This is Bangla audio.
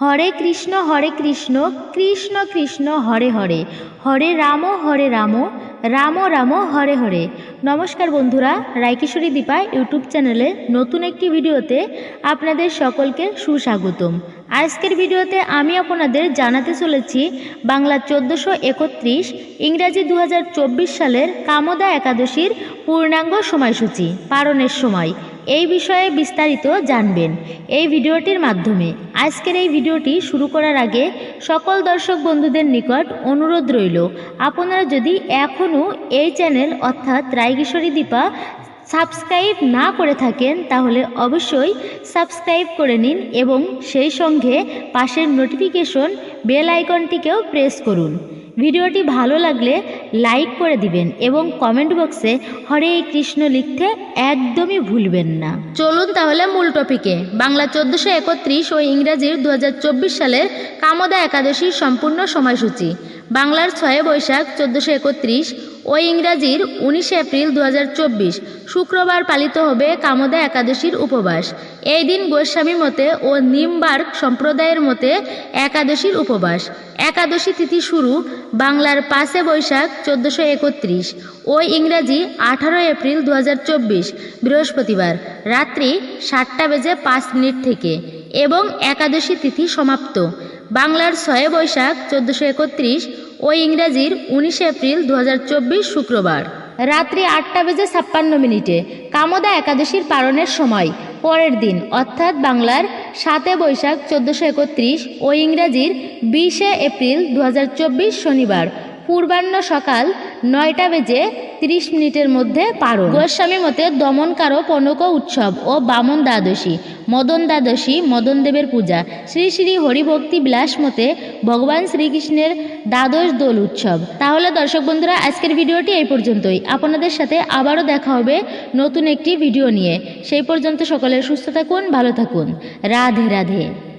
হরে কৃষ্ণ হরে কৃষ্ণ কৃষ্ণ কৃষ্ণ, হরে হরে। হরে রাম হরে রাম রাম রাম, হরে হরে। নমস্কার বন্ধুরা, রায়কিশোরী দীপা ইউটিউব চ্যানেলে নতুন একটি ভিডিওতে আপনাদের সকলকে সুস্বাগতম। আজকের ভিডিওতে আমি আপনাদের জানাতে চলেছি বাংলা চোদ্দোশো একত্রিশ ইংরাজি দু হাজার চব্বিশ সালের কামদা একাদশীর পূর্ণাঙ্গ সময়সূচি, পারণের সময়। এই বিষয়ে বিস্তারিত জানবেন এই ভিডিওটির মাধ্যমে। আজকের এই ভিডিওটি শুরু করার আগে সকল দর্শক বন্ধুদের নিকট অনুরোধ রইল, আপনারা যদি এখনও এই চ্যানেল অর্থাৎ রায়কিশোরী দীপা সাবস্ক্রাইব না করে থাকেন, তাহলে অবশ্যই সাবস্ক্রাইব করে নিন এবং সেই সঙ্গে পাশের নোটিফিকেশন বেল আইকনটিকেও প্রেস করুন। ভিডিওটি ভালো লাগলে লাইক করে দিবেন এবং কমেন্ট বক্সে হরে কৃষ্ণ লিখতে একদমই ভুলবেন না। চলুন তাহলে মূল টপিকে। বাংলা চোদ্দোশো একত্রিশ ও ইংরাজির দু সালের কামদা একাদশীর সম্পূর্ণ সময়সূচি। বাংলার ছয় বৈশাখ চোদ্দোশো একত্রিশ ও ইংরাজির উনিশে এপ্রিল দু হাজার চব্বিশ। শুক্রবার পালিত হবে কামদা একাদশীর উপবাস। এই দিন গোস্বামী মতে ও নিমবার্গ সম্প্রদায়ের মতে একাদশীর উপবাস। একাদশী তিথি শুরু বাংলার পাঁচে বৈশাখ চোদ্দোশো একত্রিশ ও ইংরাজি আঠারো এপ্রিল দু হাজার চব্বিশ, বৃহস্পতিবার রাত্রি সাতটা বেজে পাঁচ মিনিট থেকে এবং একাদশী তিথি সমাপ্ত। বাংলার ছয় বৈশাখ চোদ্দোশো একত্রিশ ও ইংরাজির উনিশে এপ্রিল দু হাজার চব্বিশ শুক্রবার। রাত্রি আটটা বেজে ছাপ্পান্ন মিনিটে কামদা একাদশীর পালনের সময়, পরের দিন, অর্থাৎ বাংলার সাতে বৈশাখ চোদ্দোশো একত্রিশ ও ইংরাজির বিশে এপ্রিল দু হাজার চব্বিশ শনিবার, পূর্বাহ্ন সকাল নয়টা বেজে তিরিশ মিনিটের মধ্যে পারো গোস্বামী মতে দমনকারো পনক উৎসব ও বামন দ্বাদশী, মদন দ্বাদশী মদনদেবের পূজা, শ্রী শ্রী হরিভক্তি বিলাস মতে ভগবান শ্রীকৃষ্ণের দ্বাদশ দোল উৎসব। তাহলে দর্শক বন্ধুরা, আজকের ভিডিওটি এই পর্যন্তই। আপনাদের সাথে আবারও দেখা হবে নতুন একটি ভিডিও নিয়ে। সেই পর্যন্ত সকলের সুস্থ থাকুন, ভালো থাকুন। রাধে রাধে।